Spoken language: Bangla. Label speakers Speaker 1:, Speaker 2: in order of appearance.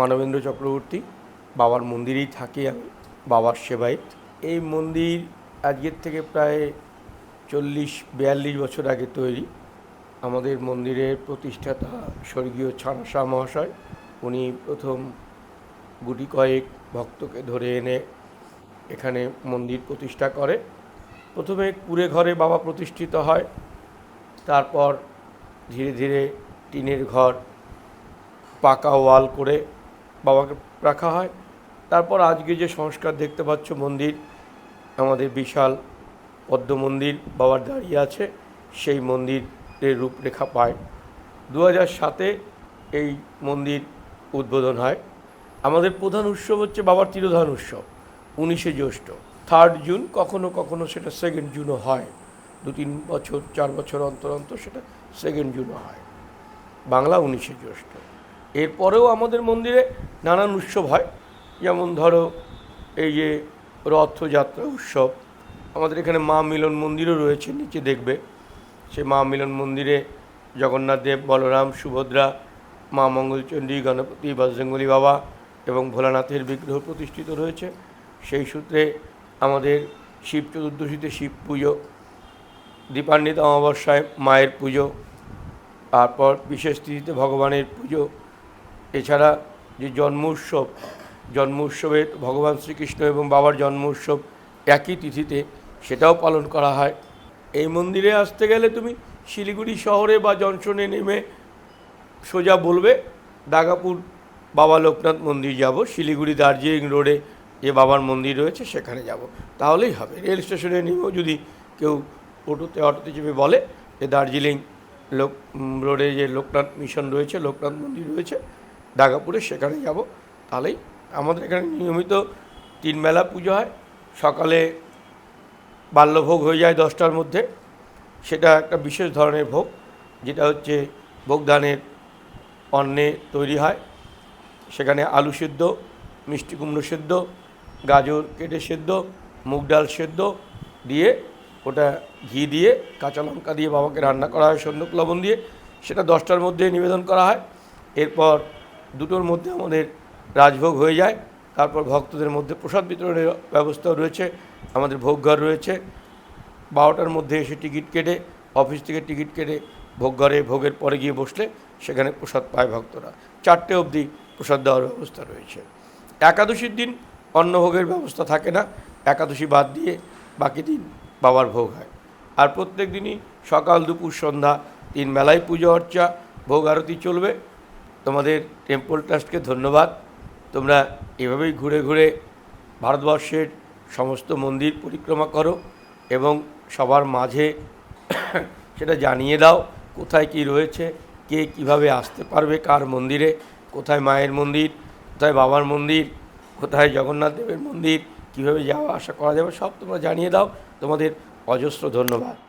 Speaker 1: মানবেন্দ্র চক্রবর্তী, বাবার মন্দিরেই থাকি আমি, বাবার সেবায়। এই মন্দির আজকের থেকে প্রায় চল্লিশ, বিয়াল্লিশ বছর আগে তৈরি। আমাদের মন্দিরের প্রতিষ্ঠাতা স্বর্গীয় ছানাশা মহাশয়, উনি প্রথম গুটি কয়েক ভক্তকে ধরে এনে এখানে মন্দির প্রতিষ্ঠা করে। প্রথমে কুড়ে ঘরে বাবা প্রতিষ্ঠিত হয়, তারপর ধীরে ধীরে টিনের ঘর পাকা ওয়াল করে বাবাকে রাখা হয়। তারপর আজকে যে সংস্কার দেখতে পাচ্ছ মন্দির, আমাদের বিশাল পদ্ম মন্দির বাবার দাঁড়িয়ে আছে, সেই মন্দিরের রূপরেখা পায়। দু সাতে এই মন্দির উদ্বোধন হয়। আমাদের প্রধান উৎসব হচ্ছে বাবার তিরোধান উৎসব, উনিশে জ্যৈষ্ঠ। থার্ড জুন কখনো কখনো সেটা সেকেন্ড জুনও হয়। দু তিন বছর, চার বছর অন্তর অন্তর সেটা সেকেন্ড জুনও হয়। বাংলা উনিশে জ্যৈষ্ঠ। এরপরেও আমাদের মন্দিরে নানান উৎসব হয়। যেমন ধরো, এই যে রথযাত্রা উৎসব, আমাদের এখানে মা মিলন মন্দিরও রয়েছে, নিচে দেখবে। সে মা মিলন মন্দিরে জগন্নাথ দেব, বলরাম, সুভদ্রা, মা মঙ্গলচণ্ডী গণপতি বজরঙ্গলী বাবা এবং ভোলানাথের বিগ্রহ প্রতিষ্ঠিত রয়েছে। সেই সূত্রে আমাদের শিব চতুর্দশীতে শিব পুজো, দীপান্বিত অমাবস্যায় মায়ের পুজো, তারপর বিশেষ তিথিতে ভগবানের পুজো এছাড়া যে জন্ম উৎসব জন্ম উৎসবে ভগবান শ্রীকৃষ্ণ এবং বাবার জন্ম উৎসব একই তিথিতে সেটাও পালন করা হয়। এই মন্দিরে আসতে গেলে তুমি শিলিগুড়ি শহরে বা জংশনে নেমে সোজা বলবে, দাগাপুর বাবা লোকনাথ মন্দির যাব, শিলিগুড়ি দার্জিলিং রোডে যে বাবার মন্দির রয়েছে সেখানে যাব। তাহলেই হবে। রেল স্টেশনে নেমেও যদি কেউ অটোতে অটোতে চেপে বলে যে দার্জিলিং লোক রোডে যে লোকনাথ মিশন রয়েছে, লোকনাথ মন্দির রয়েছে দাগাপুরে সেখানে যাব। তাহলেই আমাদের এখানে নিয়মিত তিন মেলা পুজো হয়। সকালে বাল্যভোগ হয়ে যায় দশটার মধ্যে। সেটা একটা বিশেষ ধরনের ভোগ, যেটা হচ্ছে ভোগদানের অন্নে তৈরি হয়। সেখানে আলু সেদ্ধ, মিষ্টি কুমড়ো সেদ্ধ, গাজর কেটে সেদ্ধ, মুগ ডাল সেদ্ধ দিয়ে ওটা ঘি দিয়ে, কাঁচা লঙ্কা দিয়ে বাবাকে রান্না করা হয় সন্ধ্যক লবণ দিয়ে। সেটা দশটার মধ্যে নিবেদন করা হয়। এরপর দুটোর মধ্যে আমাদের রাজভোগ হয়ে যায়। তারপর ভক্তদের মধ্যে প্রসাদ বিতরণের ব্যবস্থাও রয়েছে, আমাদের ভোগঘর রয়েছে। বারোটার মধ্যে এসে টিকিট কেটে, অফিস থেকে টিকিট কেটে ভোগঘরে ভোগের পরে গিয়ে বসলে সেখানে প্রসাদ পায় ভক্তরা। চারটে অবধি প্রসাদ দেওয়ার ব্যবস্থা রয়েছে। একাদশীর দিন অন্নভোগের ব্যবস্থা থাকে না, একাদশী বাদ দিয়ে বাকি দিন বাবার ভোগ হয়। আর প্রত্যেক দিনই সকাল, দুপুর, সন্ধ্যা তিন মেলায় পুজো, অর্চা, ভোগ, আরতি চলবে। তোমাদের টেম্পল ট্রাস্টকে ধন্যবাদ। তোমরা এভাবেই ঘুরে ঘুরে ভারতবর্ষের সমস্ত মন্দির পরিক্রমা করো এবং সবার মাঝে সেটা জানিয়ে দাও, কোথায় কি রয়েছে, কে কীভাবে আসতে পারবে, কার মন্দিরে, কোথায় মায়ের মন্দির, কোথায় বাবার মন্দির, কোথায় জগন্নাথ দেবের মন্দির, কীভাবে যাওয়া আসা করা যাবে, সব তোমরা জানিয়ে দাও। তোমাদের অজস্র ধন্যবাদ।